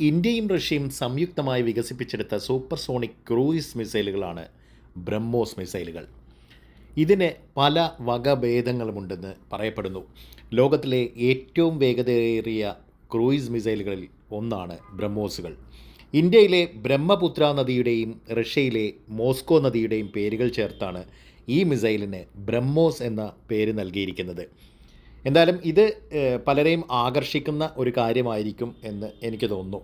ഇന്ത്യയും റഷ്യയും സംയുക്തമായി വികസിപ്പിച്ചെടുത്ത സൂപ്പർസോണിക് ക്രൂയിസ് മിസൈലുകളാണ് ബ്രഹ്മോസ് മിസൈലുകൾ. ഇതിന് പല വകഭേദങ്ങളുമുണ്ടെന്ന് പറയപ്പെടുന്നു. ലോകത്തിലെ ഏറ്റവും വേഗതയേറിയ ക്രൂയിസ് മിസൈലുകളിൽ ഒന്നാണ് ബ്രഹ്മോസുകൾ. ഇന്ത്യയിലെ ബ്രഹ്മപുത്ര നദിയുടെയും റഷ്യയിലെ മോസ്കോ നദിയുടെയും പേരുകൾ ചേർത്താണ് ഈ മിസൈലിന് ബ്രഹ്മോസ് എന്ന പേര് നൽകിയിരിക്കുന്നത്. എന്തായാലും ഇത് പലരെയും ആകർഷിക്കുന്ന ഒരു കാര്യമായിരിക്കും എന്ന് എനിക്ക് തോന്നുന്നു.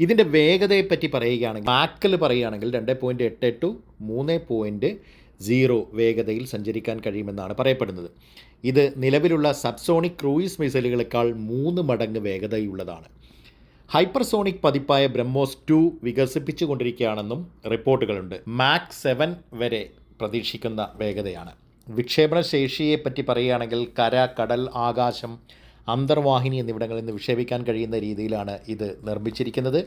ഇതിന്റെ വേഗതയെപ്പറ്റി പറയുകയാണെങ്കിൽ മാക്കൽ പറയുകയാണെങ്കിൽ രണ്ട് പോയിന്റ് എട്ട് ടു മൂന്ന് പോയിന്റ് സീറോ വേഗതയിൽ സഞ്ചരിക്കാൻ കഴിയുമെന്നാണ് പറയപ്പെടുന്നത്. ഇത് നിലവിലുള്ള സബ്സോണിക് ക്രൂയിസ് മിസൈലുകളെക്കാൾ മൂന്ന് മടങ്ങ് വേഗതയുള്ളതാണ്. ഹൈപ്പർസോണിക് പതിപ്പായ ബ്രഹ്മോസ് ടു വികസിപ്പിച്ചുകൊണ്ടിരിക്കുകയാണെന്നും റിപ്പോർട്ടുകളുണ്ട്. മാക് സെവൻ വരെ പ്രതീക്ഷിക്കുന്ന വേഗതയാണ്. വിക്ഷേപണ ശേഷിയെപ്പറ്റി പറയുകയാണെങ്കിൽ കര കടൽ ആകാശം അന്തർവാഹിനി എന്നിവിടങ്ങളിൽ നിന്ന് വിക്ഷേപിക്കാൻ കഴിയുന്ന രീതിയിലാണ് ഇത് നിർമ്മിച്ചിരിക്കുന്നത്.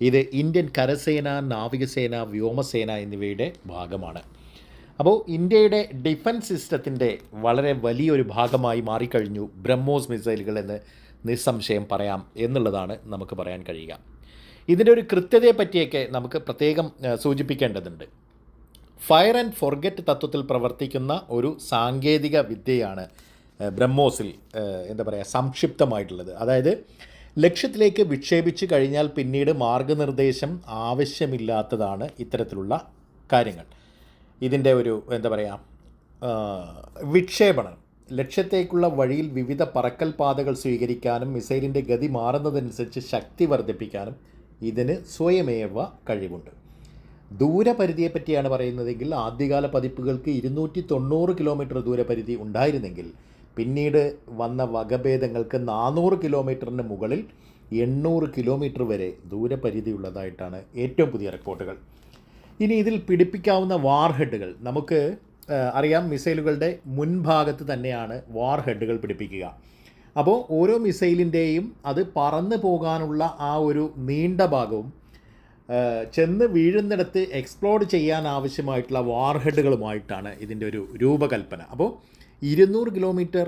ഇത് ഇന്ത്യൻ കരസേന നാവികസേന വ്യോമസേന എന്നിവയുടെ ഭാഗമാണ്. അപ്പോൾ ഇന്ത്യയുടെ ഡിഫൻസ് സിസ്റ്റത്തിന്റെ വളരെ വലിയൊരു ഭാഗമായി മാറിക്കഴിഞ്ഞു ബ്രഹ്മോസ് മിസൈലുകൾ എന്ന് നിസ്സംശയം പറയാം എന്നുള്ളതാണ് നമുക്ക് പറയാൻ കഴിയുക. ഇതിന്റെ ഒരു കൃത്യതയെപ്പറ്റിയൊക്കെ നമുക്ക് പ്രത്യേകം സൂചിപ്പിക്കേണ്ടതുണ്ട്. ഫയർ ആൻഡ് ഫോർഗെറ്റ് തത്വത്തിൽ പ്രവർത്തിക്കുന്ന ഒരു സാങ്കേതിക വിദ്യയാണ് ബ്രഹ്മോസിൽ എന്താ പറയുക സംക്ഷിപ്തമായിട്ടുള്ളത്. അതായത് ലക്ഷ്യത്തിലേക്ക് വിക്ഷേപിച്ച് കഴിഞ്ഞാൽ പിന്നീട് മാർഗനിർദ്ദേശം ആവശ്യമില്ലാത്തതാണ് ഇത്തരത്തിലുള്ള കാര്യങ്ങൾ. ഇതിന്റെ ഒരു എന്താ പറയുക വിക്ഷേപണം. ലക്ഷ്യത്തേക്കുള്ള വഴിയിൽ വിവിധ പറക്കൽ പാതകൾ സ്വീകരിക്കാനും മിസൈലിന്റെ ഗതി മാറുന്നതനുസരിച്ച് ശക്തി വർദ്ധിപ്പിക്കാനും ഇതിന് സ്വയമേവ കഴിവുണ്ട്. ദൂരപരിധിയെ പറ്റിയാണ് പറയുന്നതെങ്കിൽ ആദ്യകാല പതിപ്പുകൾക്ക് ഇരുന്നൂറ്റി തൊണ്ണൂറ് കിലോമീറ്റർ ദൂരപരിധി ഉണ്ടായിരുന്നെങ്കിൽ പിന്നീട് വന്ന വകഭേദങ്ങൾക്ക് നാനൂറ് കിലോമീറ്ററിന് മുകളിൽ എണ്ണൂറ് കിലോമീറ്റർ വരെ ദൂരപരിധിയുള്ളതായിട്ടാണ് ഏറ്റവും പുതിയ റിപ്പോർട്ടുകൾ. ഇനി ഇതിൽ പിടിപ്പിക്കാവുന്ന വാർഹെഡുകൾ. നമുക്ക് അറിയാം മിസൈലുകളുടെ മുൻഭാഗത്ത് തന്നെയാണ് വാർഹെഡുകൾ പിടിപ്പിക്കുക. അപ്പോൾ ഓരോ മിസൈലിന്റെയും അത് പറന്നു പോകാനുള്ള ആ ഒരു നീണ്ട ഭാഗവും ചെന്ന് വീഴുന്നിടത്ത് എക്സ്പ്ലോഡ് ചെയ്യാൻ ആവശ്യമായിട്ടുള്ള വാർഹെഡുകളുമായിട്ടാണ് ഇതിന്റെ ഒരു രൂപകൽപ്പന. അപ്പോൾ ഇരുന്നൂറ് കിലോമീറ്റർ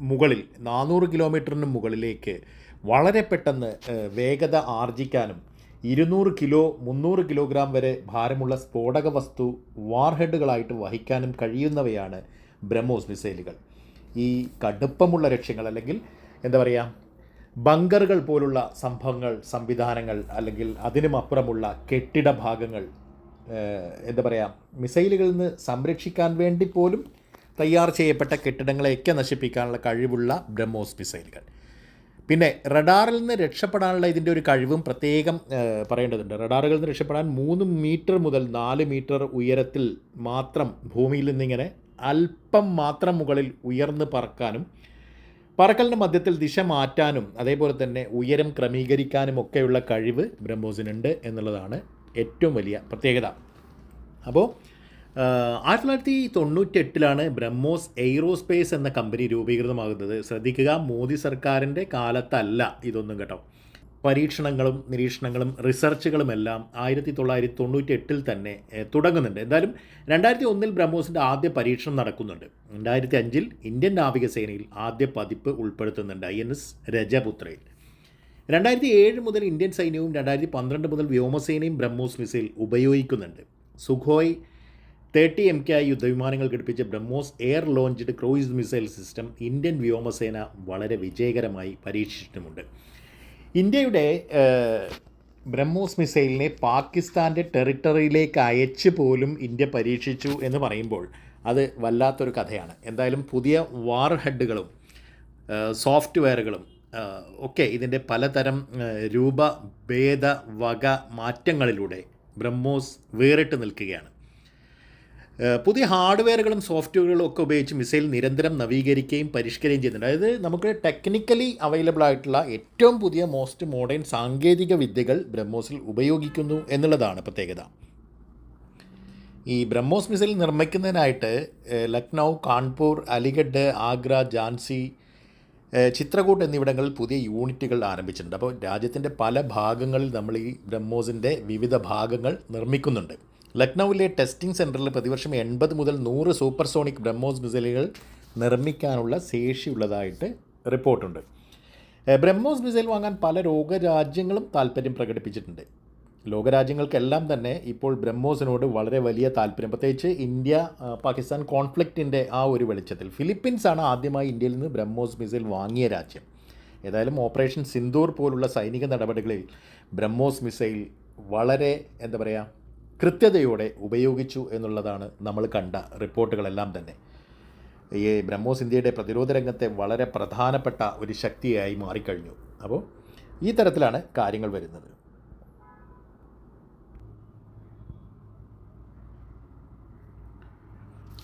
മുകളിൽ നാനൂറ് കിലോമീറ്ററിന് മുകളിലേക്ക് വളരെ പെട്ടെന്ന് വേഗത ആർജിക്കാനും ഇരുന്നൂറ് കിലോ മുന്നൂറ് കിലോഗ്രാം വരെ ഭാരമുള്ള സ്ഫോടക വസ്തു വാർഹെഡുകളായിട്ട് വഹിക്കാനും കഴിയുന്നവയാണ് ബ്രഹ്മോസ് മിസൈലുകൾ ഈ കടുപ്പമുള്ള ലക്ഷ്യങ്ങൾ അല്ലെങ്കിൽ എന്താ പറയുക ബങ്കറുകൾ പോലുള്ള സംഭവങ്ങൾ സംവിധാനങ്ങൾ അല്ലെങ്കിൽ അതിനും അപ്പുറമുള്ള കെട്ടിട ഭാഗങ്ങൾ എന്താ പറയുക മിസൈലുകളിൽ നിന്ന് സംരക്ഷിക്കാൻ വേണ്ടി പോലും തയ്യാർ ചെയ്യപ്പെട്ട കെട്ടിടങ്ങളെയൊക്കെ നശിപ്പിക്കാനുള്ള കഴിവുള്ള ബ്രഹ്മോസ് മിസൈലുകൾ. പിന്നെ റഡാറിൽ നിന്ന് രക്ഷപ്പെടാനുള്ള ഇതിന്റെ ഒരു കഴിവും പ്രത്യേകം പറയേണ്ടതുണ്ട്. റഡാറുകളിൽ നിന്ന് രക്ഷപ്പെടാൻ മൂന്ന് മീറ്റർ മുതൽ നാല് മീറ്റർ ഉയരത്തിൽ മാത്രം ഭൂമിയിൽ നിന്നിങ്ങനെ അല്പം മാത്രം മുകളിൽ ഉയർന്ന് പറക്കാനും പറക്കലിന്റെ മധ്യത്തിൽ ദിശ മാറ്റാനും അതേപോലെ തന്നെ ഉയരം ക്രമീകരിക്കാനും ഒക്കെയുള്ള കഴിവ് ബ്രഹ്മോസിനുണ്ട് എന്നുള്ളതാണ് ഏറ്റവും വലിയ പ്രത്യേകത. അപ്പോൾ ആയിരത്തി തൊള്ളായിരത്തി തൊണ്ണൂറ്റി എട്ടിലാണ് ബ്രഹ്മോസ് എയ്റോസ്പേസ് എന്ന കമ്പനി രൂപീകൃതമാകുന്നത്. ശ്രദ്ധിക്കുക മോദി സർക്കാരിന്റെ കാലത്തല്ല ഇതൊന്നും കേട്ടോ. പരീക്ഷണങ്ങളും നിരീക്ഷണങ്ങളും റിസർച്ചുകളും എല്ലാം ആയിരത്തി തൊള്ളായിരത്തി തൊണ്ണൂറ്റി എട്ടിൽ തന്നെ തുടങ്ങുന്നുണ്ട്. എന്തായാലും രണ്ടായിരത്തി ഒന്നിൽ ബ്രഹ്മോസിന്റെ ആദ്യ പരീക്ഷണം നടക്കുന്നുണ്ട്. രണ്ടായിരത്തി അഞ്ചിൽ ഇന്ത്യൻ നാവികസേനയിൽ ആദ്യ പതിപ്പ് ഉൾപ്പെടുത്തുന്നുണ്ട് ഐ എൻ എസ് രജപുത്രയിൽ. രണ്ടായിരത്തി ഏഴ് മുതൽ ഇന്ത്യൻ സൈന്യവും രണ്ടായിരത്തി പന്ത്രണ്ട് മുതൽ വ്യോമസേനയും ബ്രഹ്മോസ് മിസൈൽ ഉപയോഗിക്കുന്നുണ്ട്. Sukhoi thirty M K I യുദ്ധവിമാനങ്ങൾ ഘടിപ്പിച്ച BrahMos air launched cruise missile system Indian വ്യോമസേന വളരെ വിജയകരമായി പരീക്ഷിച്ചിട്ടുമുണ്ട്. ഇന്ത്യയുടെ ബ്രഹ്മോസ് മിസൈലിനെ പാകിസ്ഥാന്റെ ടെറിട്ടറിയിലേക്ക് അയച്ച് പോലും ഇന്ത്യ പരീക്ഷിച്ചു എന്ന് പറയുമ്പോൾ അത് വല്ലാത്തൊരു കഥയാണ്. എന്തായാലും പുതിയ വാർ ഹെഡുകളും സോഫ്റ്റ്വെയറുകളും ഒക്കെ ഇതിന്റെ പലതരം രൂപഭേദ വക മാറ്റങ്ങളിലൂടെ ബ്രഹ്മോസ് വേറിട്ട് നിൽക്കുകയാണ്. പുതിയ ഹാർഡ്വെയറുകളും സോഫ്റ്റ്വെയറുകളും ഒക്കെ ഉപയോഗിച്ച് മിസൈൽ നിരന്തരം നവീകരിക്കുകയും പരിഷ്കരിക്കുകയും ചെയ്യുന്നുണ്ട്. അതായത് നമുക്ക് ടെക്നിക്കലി അവൈലബിൾ ആയിട്ടുള്ള ഏറ്റവും പുതിയ മോസ്റ്റ് മോഡേൺ സാങ്കേതിക വിദ്യകൾ ബ്രഹ്മോസിൽ ഉപയോഗിക്കുന്നു എന്നുള്ളതാണ് പ്രത്യേകത. ഈ ബ്രഹ്മോസ് മിസൈൽ നിർമ്മിക്കുന്നതിനായിട്ട് ലക്നൗ കാൺപൂർ അലിഗഡ് ആഗ്ര ജാൻസി ചിത്രകൂട്ട് എന്നിവിടങ്ങളിൽ പുതിയ യൂണിറ്റുകൾ ആരംഭിച്ചിട്ടുണ്ട്. അപ്പോൾ രാജ്യത്തിന്റെ പല ഭാഗങ്ങളിൽ നമ്മൾ ഈ ബ്രഹ്മോസിന്റെ വിവിധ ഭാഗങ്ങൾ നിർമ്മിക്കുന്നുണ്ട്. ലക്നൌവിലെ ടെസ്റ്റിംഗ് സെന്ററിൽ പ്രതിവർഷം എൺപത് മുതൽ നൂറ് സൂപ്പർസോണിക് ബ്രഹ്മോസ് മിസൈലുകൾ നിർമ്മിക്കാനുള്ള ശേഷിയുള്ളതായിട്ട് റിപ്പോർട്ടുണ്ട്. ബ്രഹ്മോസ് മിസൈൽ വാങ്ങാൻ പല ലോകരാജ്യങ്ങളും താല്പര്യം പ്രകടിപ്പിച്ചിട്ടുണ്ട്. ലോകരാജ്യങ്ങൾക്കെല്ലാം തന്നെ ഇപ്പോൾ ബ്രഹ്മോസിനോട് വളരെ വലിയ താല്പര്യം. പ്രത്യേകിച്ച് ഇന്ത്യ പാകിസ്ഥാൻ കോൺഫ്ലിക്റ്റിന്റെ ആ ഒരു വെളിച്ചത്തിൽ. ഫിലിപ്പീൻസാണ് ആദ്യമായി ഇന്ത്യയിൽ നിന്ന് ബ്രഹ്മോസ് മിസൈൽ വാങ്ങിയ രാജ്യം. ഏതായാലും ഓപ്പറേഷൻ സിന്ദൂർ പോലുള്ള സൈനിക നടപടികളിൽ ബ്രഹ്മോസ് മിസൈൽ വളരെ എന്താ പറയുക കൃത്യതയോടെ ഉപയോഗിച്ചു എന്നുള്ളതാണ് നമ്മൾ കണ്ട റിപ്പോർട്ടുകളെല്ലാം തന്നെ. ഈ ബ്രഹ്മോസ് ഇന്ത്യയുടെ പ്രതിരോധ രംഗത്തെ വളരെ പ്രധാനപ്പെട്ട ഒരു ശക്തിയായി മാറിക്കഴിഞ്ഞു. അപ്പോൾ ഈ തരത്തിലാണ് കാര്യങ്ങൾ വരുന്നത്.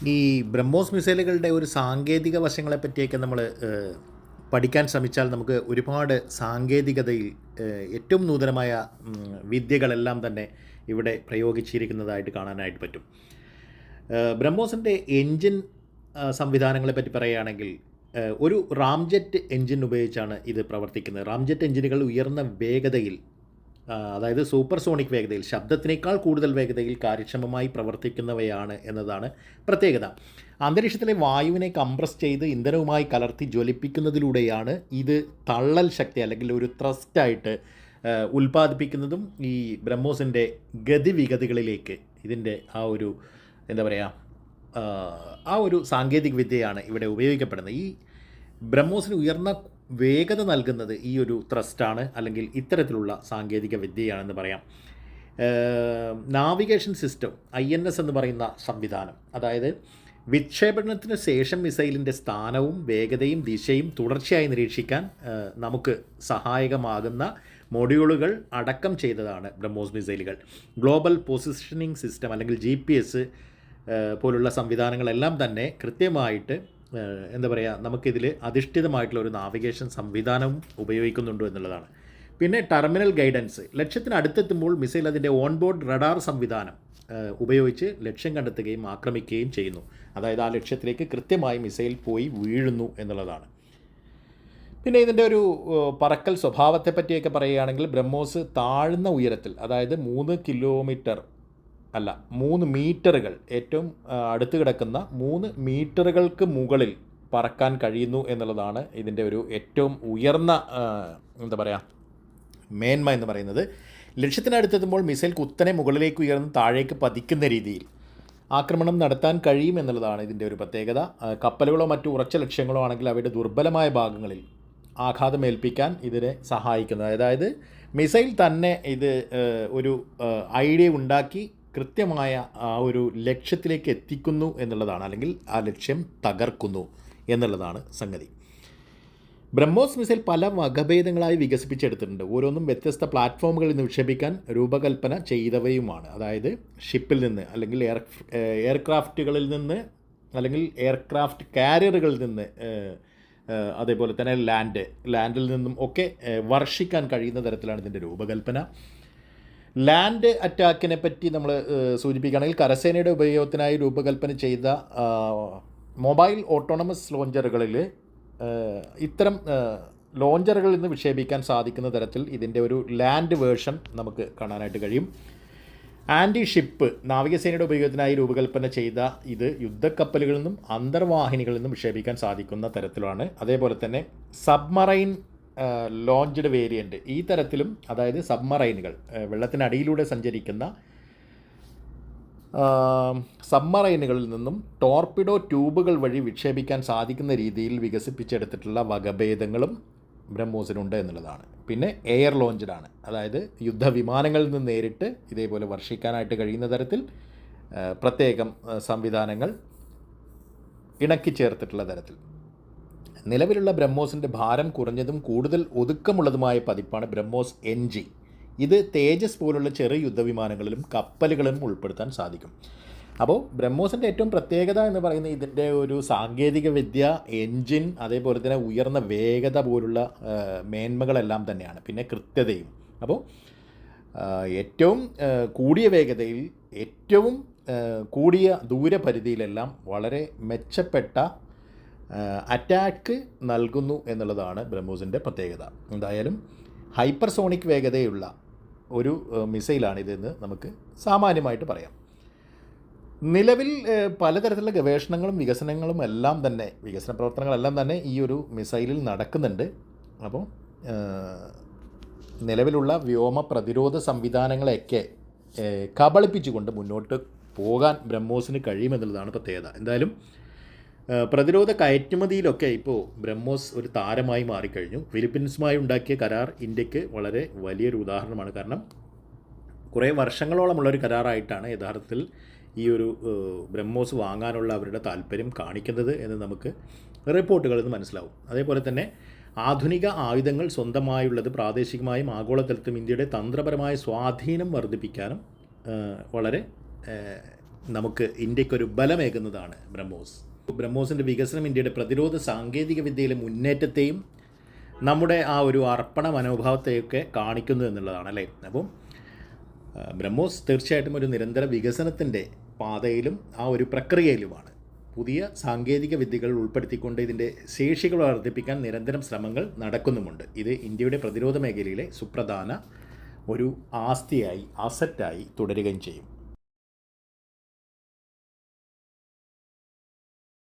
ഈ ബ്രഹ്മോസ് മിസൈലുകളുടെ ഒരു സാങ്കേതിക വശങ്ങളെ പറ്റിയൊക്കെ നമ്മൾ പഠിക്കാൻ ശ്രമിച്ചാൽ നമുക്ക് ഒരുപാട് സാങ്കേതികതയിൽ ഏറ്റവും നൂതനമായ വിദ്യകളെല്ലാം തന്നെ ഇവിടെ പ്രയോഗിച്ചിരിക്കുന്നതായിട്ട് കാണാനായിട്ട് പറ്റും. ബ്രഹ്മോസിന്റെ എൻജിൻ സംവിധാനങ്ങളെ പറ്റി പറയുകയാണെങ്കിൽ ഒരു റാംജെറ്റ് എൻജിൻ ഉപയോഗിച്ചാണ് ഇത് പ്രവർത്തിക്കുന്നത്. റാംജെറ്റ് എൻജിനുകൾ ഉയർന്ന വേഗതയിൽ അതായത് സൂപ്പർ സോണിക് വേഗതയിൽ ശബ്ദത്തിനേക്കാൾ കൂടുതൽ വേഗതയിൽ കാര്യക്ഷമമായി പ്രവർത്തിക്കുന്നവയാണ് എന്നതാണ് പ്രത്യേകത. അന്തരീക്ഷത്തിലെ വായുവിനെ കംപ്രസ് ചെയ്ത് ഇന്ധനവുമായി കലർത്തി ജ്വലിപ്പിക്കുന്നതിലൂടെയാണ് ഇത് തള്ളൽ ശക്തി അല്ലെങ്കിൽ ഒരു ത്രസ്റ്റായിട്ട് ഉൽപ്പാദിപ്പിക്കുന്നതും ഈ ബ്രഹ്മോസിന്റെ ഗതിവിഗതികളിലേക്ക് ഇതിന്റെ ആ ഒരു എന്താ പറയുക ആ, ഒരു സാങ്കേതിക വിദ്യയാണ് ഇവിടെ ഉപയോഗിക്കപ്പെടുന്നത്. ഈ ബ്രഹ്മോസിന് ഉയർന്ന വേഗത നൽകുന്നത് ഈ ഒരു ത്രസ്റ്റാണ് അല്ലെങ്കിൽ ഇത്തരത്തിലുള്ള സാങ്കേതിക വിദ്യയാണെന്ന് പറയാം. Navigation system I N S എന്ന് പറയുന്ന സംവിധാനം അതായത് വിക്ഷേപണത്തിന് ശേഷം മിസൈലിന്റെ സ്ഥാനവും വേഗതയും ദിശയും തുടർച്ചയായി നിരീക്ഷിക്കാൻ നമുക്ക് സഹായകമാകുന്ന മൊഡ്യൂളുകൾ അടക്കം ചെയ്തതാണ് ബ്രഹ്മോസ് മിസൈലുകൾ. ഗ്ലോബൽ പൊസിഷനിങ് സിസ്റ്റം അല്ലെങ്കിൽ ജി പി എസ് പോലുള്ള സംവിധാനങ്ങളെല്ലാം തന്നെ കൃത്യമായിട്ട് എന്താ പറയുക നമുക്കിതിൽ അധിഷ്ഠിതമായിട്ടുള്ള ഒരു നാവിഗേഷൻ സംവിധാനവും ഉപയോഗിക്കുന്നുണ്ടോ എന്നുള്ളതാണ്. പിന്നെ ടെർമിനൽ ഗൈഡൻസ്. ലക്ഷ്യത്തിന് അടുത്തെത്തുമ്പോൾ മിസൈൽ അതിന്റെ ഓൺബോർഡ് റഡാർ സംവിധാനം ഉപയോഗിച്ച് ലക്ഷ്യം കണ്ടെത്തുകയും ആക്രമിക്കുകയും ചെയ്യുന്നു. അതായത് ആ ലക്ഷ്യത്തിലേക്ക് കൃത്യമായി മിസൈൽ പോയി വീഴുന്നു എന്നുള്ളതാണ്. പിന്നെ ഇതിന്റെ ഒരു പറക്കൽ സ്വഭാവത്തെ പറ്റിയൊക്കെ പറയുകയാണെങ്കിൽ ബ്രഹ്മോസ് താഴ്ന്ന ഉയരത്തിൽ അതായത് മൂന്ന് കിലോമീറ്റർ അല്ല മൂന്ന് മീറ്ററുകൾ ഏറ്റവും അടുത്ത് കിടക്കുന്ന മൂന്ന് മീറ്ററുകൾക്ക് മുകളിൽ പറക്കാൻ കഴിയുന്നു എന്നുള്ളതാണ് ഇതിന്റെ ഒരു ഏറ്റവും ഉയർന്ന എന്താ പറയുക മേന്മ എന്ന് പറയുന്നത്. ലക്ഷ്യത്തിനടുത്തെത്തുമ്പോൾ മിസൈൽ കുത്തനെ മുകളിലേക്ക് ഉയർന്ന് താഴേക്ക് പതിക്കുന്ന രീതിയിൽ ആക്രമണം നടത്താൻ കഴിയും എന്നുള്ളതാണ് ഇതിന്റെ ഒരു പ്രത്യേകത. കപ്പലുകളോ മറ്റു ഉറച്ച ലക്ഷ്യങ്ങളോ ആണെങ്കിൽ അവയുടെ ദുർബലമായ ഭാഗങ്ങളിൽ ആഘാതമേൽപ്പിക്കാൻ ഇതിനെ സഹായിക്കുന്നത്. അതായത് മിസൈൽ തന്നെ ഇത് ഒരു ഐഡിയ ഉണ്ടാക്കി കൃത്യമായ ആ ഒരു ലക്ഷ്യത്തിലേക്ക് എത്തിക്കുന്നു എന്നുള്ളതാണ്. അല്ലെങ്കിൽ ആ ലക്ഷ്യം തകർക്കുന്നു എന്നുള്ളതാണ് സംഗതി. ബ്രഹ്മോസ് മിസൈൽ പല വകഭേദങ്ങളായി വികസിപ്പിച്ചെടുത്തിട്ടുണ്ട്. ഓരോന്നും വ്യത്യസ്ത പ്ലാറ്റ്ഫോമുകളിൽ നിന്ന് വിക്ഷേപിക്കാൻ രൂപകൽപ്പന ചെയ്തവയുമാണ്. അതായത് ഷിപ്പിൽ നിന്ന് അല്ലെങ്കിൽ എയർ എയർക്രാഫ്റ്റുകളിൽ നിന്ന് അല്ലെങ്കിൽ എയർക്രാഫ്റ്റ് കാരിയറുകളിൽ നിന്ന് അതേപോലെ തന്നെ ലാൻഡ് ലാൻഡിൽ നിന്നും ഒക്കെ വർഷിക്കാൻ കഴിയുന്ന തരത്തിലാണ് ഇതിന്റെ രൂപകൽപ്പന. ലാൻഡ് അറ്റാക്കിനെ പറ്റി നമ്മൾ സൂചിപ്പിക്കുകയാണെങ്കിൽ കരസേനയുടെ ഉപയോഗത്തിനായി രൂപകൽപ്പന ചെയ്ത മൊബൈൽ ഓട്ടോണമസ് ലോഞ്ചറുകളിൽ ഇത്തരം ലോഞ്ചറുകളിൽ നിന്ന് വിക്ഷേപിക്കാൻ സാധിക്കുന്ന തരത്തിൽ ഇതിന്റെ ഒരു ലാൻഡ് വേർഷൻ നമുക്ക് കാണാനായിട്ട് കഴിയും. ആന്റി ഷിപ്പ് നാവികസേനയുടെ ഉപയോഗത്തിനായി രൂപകൽപ്പന ചെയ്ത ഇത് യുദ്ധക്കപ്പലുകളിൽ നിന്നും അന്തർവാഹിനികളിൽ നിന്നും വിക്ഷേപിക്കാൻ സാധിക്കുന്ന തരത്തിലാണ്. അതേപോലെ തന്നെ സബ്മറൈൻ ലോഞ്ച്ഡ് വേരിയന്റ് ഈ തരത്തിലും അതായത് സബ്മറൈനുകൾ വെള്ളത്തിനടിയിലൂടെ സഞ്ചരിക്കുന്ന സബ്മറൈനുകളിൽ നിന്നും ടോർപിഡോ ട്യൂബുകൾ വഴി വിക്ഷേപിക്കാൻ സാധിക്കുന്ന രീതിയിൽ വികസിപ്പിച്ചെടുത്തിട്ടുള്ള വകഭേദങ്ങളും ബ്രഹ്മോസിനുണ്ട് എന്നുള്ളതാണ്. പിന്നെ എയർ ലോഞ്ചഡ് ആണ് അതായത് യുദ്ധവിമാനങ്ങളിൽ നിന്ന് നേരിട്ട് ഇതേപോലെ വർഷിക്കാനായിട്ട് കഴിയുന്ന തരത്തിൽ പ്രത്യേകം സംവിധാനങ്ങൾ ഇണക്കി ചേർത്തിട്ടുള്ള തരത്തിൽ. നിലവിലുള്ള ബ്രഹ്മോസിന്റെ ഭാരം കുറഞ്ഞതും കൂടുതൽ ഒതുക്കമുള്ളതുമായ പതിപ്പാണ് ബ്രഹ്മോസ് എൻ ജി. ഇത് തേജസ് പോലുള്ള ചെറിയ യുദ്ധവിമാനങ്ങളിലും കപ്പലുകളിലും ഉൾപ്പെടുത്താൻ സാധിക്കും. അപ്പോൾ ബ്രഹ്മോസിന്റെ ഏറ്റവും പ്രത്യേകത എന്ന് പറയുന്നത് ഇതിന്റെ ഒരു സാങ്കേതിക വിദ്യ എൻജിൻ അതേപോലെ തന്നെ ഉയർന്ന വേഗത പോലുള്ള മേന്മകളെല്ലാം തന്നെയാണ്. പിന്നെ കൃത്യതയും. അപ്പോൾ ഏറ്റവും കൂടിയ വേഗതയിൽ ഏറ്റവും കൂടിയ ദൂരപരിധിയിലെല്ലാം വളരെ മെച്ചപ്പെട്ട അറ്റാക്ക് നൽകുന്നു എന്നുള്ളതാണ് ബ്രഹ്മോസിന്റെ പ്രത്യേകത. എന്തായാലും ഹൈപ്പർസോണിക് വേഗതയുള്ള ഒരു മിസൈലാണ് മിസൈലാണിതെന്ന് നമുക്ക് സാമാന്യമായിട്ട് പറയാം. നിലവിൽ പലതരത്തിലുള്ള ഗവേഷണങ്ങളും വികസനങ്ങളും എല്ലാം തന്നെ വികസന പ്രവർത്തനങ്ങളെല്ലാം തന്നെ ഈ ഒരു മിസൈലിൽ നടക്കുന്നുണ്ട്. അപ്പോൾ നിലവിലുള്ള വ്യോമ പ്രതിരോധ സംവിധാനങ്ങളെയൊക്കെ കബളിപ്പിച്ചുകൊണ്ട് മുന്നോട്ട് പോകാൻ ബ്രഹ്മോസിന് കഴിയുമെന്നുള്ളതാണ് പ്രത്യേകത. എന്തായാലും പ്രതിരോധ കയറ്റുമതിയിലൊക്കെ ഇപ്പോൾ ബ്രഹ്മോസ് ഒരു താരമായി മാറിക്കഴിഞ്ഞു. ഫിലിപ്പീൻസുമായി ഉണ്ടാക്കിയ കരാർ ഇന്ത്യയ്ക്ക് വളരെ വലിയൊരു ഉദാഹരണമാണ്. കാരണം കുറേ വർഷങ്ങളോളമുള്ള ഒരു കരാറായിട്ടാണ് യഥാർത്ഥത്തിൽ ഈ ഒരു ബ്രഹ്മോസ് വാങ്ങാനുള്ള അവരുടെ താല്പര്യം കാണിക്കുന്നത് എന്ന് നമുക്ക് റിപ്പോർട്ടുകളിൽ നിന്ന് മനസ്സിലാവും. അതേപോലെ തന്നെ ആധുനിക ആയുധങ്ങൾ സ്വന്തമായുള്ളത് പ്രാദേശികമായും ആഗോളതലത്തിലും ഇന്ത്യയുടെ തന്ത്രപരമായ സ്വാധീനം വർദ്ധിപ്പിക്കാനും വളരെ നമുക്ക് ഇന്ത്യക്കൊരു ബലമേകുന്നതാണ് ബ്രഹ്മോസ്. ബ്രഹ്മോസിന്റെ വികസനം ഇന്ത്യയുടെ പ്രതിരോധ സാങ്കേതിക വിദ്യയിലെ മുന്നേറ്റത്തെയും നമ്മുടെ ആ ഒരു അർപ്പണ മനോഭാവത്തെയൊക്കെ കാണിക്കുന്നു എന്നുള്ളതാണ് അല്ലേ? അപ്പം ബ്രഹ്മോസ് തീർച്ചയായിട്ടും ഒരു നിരന്തര വികസനത്തിന്റെ പാതയിലും ആ ഒരു പ്രക്രിയയിലുമാണ്. പുതിയ സാങ്കേതിക വിദ്യകൾ ഉൾപ്പെടുത്തിക്കൊണ്ട് ഇതിന്റെ ശേഷികൾ വർദ്ധിപ്പിക്കാൻ നിരന്തരം ശ്രമങ്ങൾ നടക്കുന്നുമുണ്ട്. ഇത് ഇന്ത്യയുടെ പ്രതിരോധ മേഖലയിലെ സുപ്രധാന ഒരു ആസ്തിയായി അസറ്റായി തുടരുകയും ചെയ്യും.